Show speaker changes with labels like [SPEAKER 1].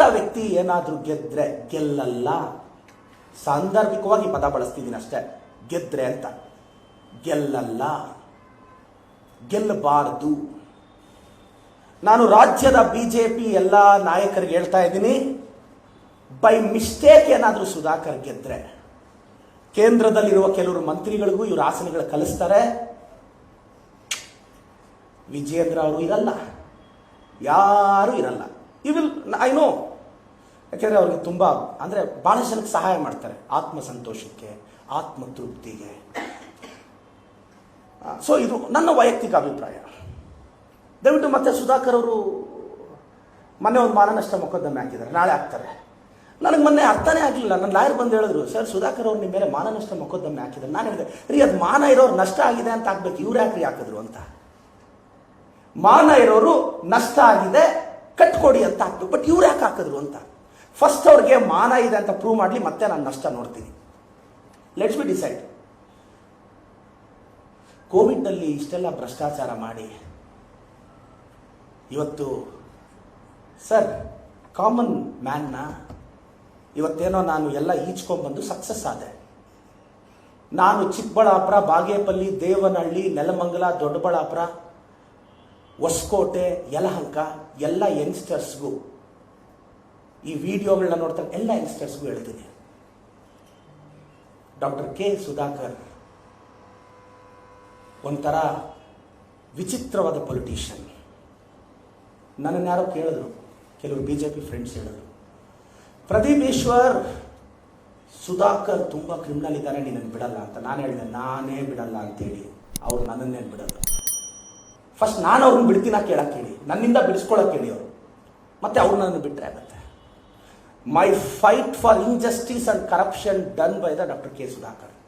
[SPEAKER 1] ಇಂಥ ವ್ಯಕ್ತಿ ಏನಾದರೂ ಗೆದ್ರೆ ಗೆಲ್ಲಲ್ಲ. ಸಾಂದರ್ಭಿಕವಾಗಿ ಪದ ಬಳಸ್ತಿದ್ದೀನಿ ಅಷ್ಟೇ. ಗೆದ್ರೆ ಅಂತ. ಗೆಲ್ಲಲ್ಲ. ಗೆಲ್ಲಬಾರದು. ನಾನು ರಾಜ್ಯದ ಬಿ ಜೆ ಪಿ ಎಲ್ಲ ನಾಯಕರಿಗೆ ಹೇಳ್ತಾ ಇದ್ದೀನಿ, ಬೈ ಮಿಸ್ಟೇಕ್ ಏನಾದರೂ ಸುಧಾಕರ್ ಗೆದ್ರೆ. ಕೇಂದ್ರದಲ್ಲಿರುವ ಕೆಲವರು ಮಂತ್ರಿಗಳಿಗೂ ಇವರು ಆಸನಗಳು ಕಲಿಸ್ತಾರೆ. ವಿಜಯೇಂದ್ರ ಅವರು ಇರಲ್ಲ. ಯಾರೂ ಇರಲ್ಲ. ಯು ವಿಲ್ ಐ ನೋ ಯಾಕೆಂದರೆ ಅವ್ರಿಗೆ ತುಂಬ, ಅಂದರೆ ಭಾಳ ಜನಕ್ಕೆ ಸಹಾಯ ಮಾಡ್ತಾರೆ ಆತ್ಮ ಸಂತೋಷಕ್ಕೆ ಆತ್ಮ ತೃಪ್ತಿಗೆ ಸೊ ಇದು ನನ್ನ ವೈಯಕ್ತಿಕ ಅಭಿಪ್ರಾಯ. ದಯವಿಟ್ಟು ಮತ್ತೆ ಸುಧಾಕರ್ ಅವರು ಮೊನ್ನೆ ಒಂದು ಮಾನನಷ್ಟ ಮೊಕದ್ದಮೆ ಹಾಕಿದ್ದಾರೆ, ನಾಳೆ ಹಾಕ್ತಾರೆ. ನನಗೆ ಮೊನ್ನೆ ಅರ್ಥನೇ ಆಗಲಿಲ್ಲ ನನ್ನ ಲಾಯರ್ ಬಂದು ಹೇಳಿದ್ರು, ಸರ್, ಸುಧಾಕರ್ ಅವ್ರು ನಿಮ್ಮ ಮೇಲೆ ಮಾನನಷ್ಟ ಮೊಕದ್ದಮೆ ಹಾಕಿದ್ದಾರೆ. ನಾನು ಹೇಳಿದೆ, ರೀ, ಅದು ಮಾನ ಇರೋರು ನಷ್ಟ ಆಗಿದೆ ಅಂತ ಹಾಕ್ಬೇಕು ಇವ್ರು ಯಾಕ್ರಿ ಹಾಕಿದ್ರು ಅಂತ? ಮಾನ ಇರೋರು ನಷ್ಟ ಆಗಿದೆ, ಕಟ್ಕೊಡಿ ಅಂತ ಹಾಕ್ತು ಬಟ್ ಇವ್ರು ಯಾಕೆ ಹಾಕಿದ್ರು ಅಂತ? ಫಸ್ಟ್ ಅವ್ರಿಗೆ ಮಾನ ಇದೆ ಅಂತ ಪ್ರೂವ್ ಮಾಡಲಿ ಮತ್ತೆ ನಾನು ನಷ್ಟ ನೋಡ್ತೀನಿ. ಲೆಟ್ಸ್ ಬಿ ಡಿಸೈಡ್ ಕೋವಿಡ್ನಲ್ಲಿ ಇಷ್ಟೆಲ್ಲ ಭ್ರಷ್ಟಾಚಾರ ಮಾಡಿ, ಇವತ್ತು ಸರ್ ಕಾಮನ್ ಮ್ಯಾನ್ನ ಇವತ್ತೇನೋ ನಾನು ಎಲ್ಲ ಈಚ್ಕೊಂಡ್ಬಂದು ಸಕ್ಸಸ್ ಆದೆ. ನಾನು ಚಿಕ್ಕಬಳ್ಳಾಪುರ, ಬಾಗೇಪಲ್ಲಿ, ದೇವನಹಳ್ಳಿ, ನೆಲಮಂಗಲ, ದೊಡ್ಡಬಳ್ಳಾಪುರ, ಹೊಸಕೋಟೆ, ಯಲಹಂಕ, ಎಲ್ಲ ಯಂಗ್ಸ್ಟರ್ಸ್ಗೂ ಈ ವಿಡಿಯೋಗಳನ್ನ ನೋಡ್ತಾರೆ ಎಲ್ಲ ಯಂಗ್ಸ್ಟರ್ಸ್ಗೂ ಹೇಳ್ತೀನಿ ಡಾಕ್ಟರ್ ಕೆ ಸುಧಾಕರ್ ಒಂಥರ ವಿಚಿತ್ರವಾದ ಪೊಲಿಟಿಷಿಯನ್ ನನ್ನನ್ನು ಯಾರೋ ಕೇಳಿದ್ರು, ಕೆಲವರು ಬಿ ಜೆ ಪಿ ಫ್ರೆಂಡ್ಸ್ ಹೇಳಿದ್ರು. ಪ್ರದೀಪ್ ಈಶ್ವರ್, ಸುಧಾಕರ್ ತುಂಬ ಕ್ರಿಮಿನಲ್ ಇದ್ದಾರೆ, ನೀನನ್ನು ಬಿಡಲ್ಲ ಅಂತ ನಾನು ಹೇಳಿದೆ. ನಾನೇ ಬಿಡಲ್ಲ ಅಂತೇಳಿ ಅವ್ರು ನನ್ನನ್ನೇ ಬಿಡಲ್ಲ. ಫಸ್ಟ್ ನಾನು ಅವ್ರನ್ನ ಬಿಡ್ತೀನ ಕೇಳಕ್ಕೆ ಹೇಳಿ ನನ್ನಿಂದ ಬಿಡಿಸ್ಕೊಳಕ್ಕೆ ಹೇಳಿ ಅವರು. ಮತ್ತೆ ಅವ್ರು ನನ್ನನ್ನು ಬಿಟ್ಟರೆ my fight for injustice and corruption done by the Dr. K. Sudhakar.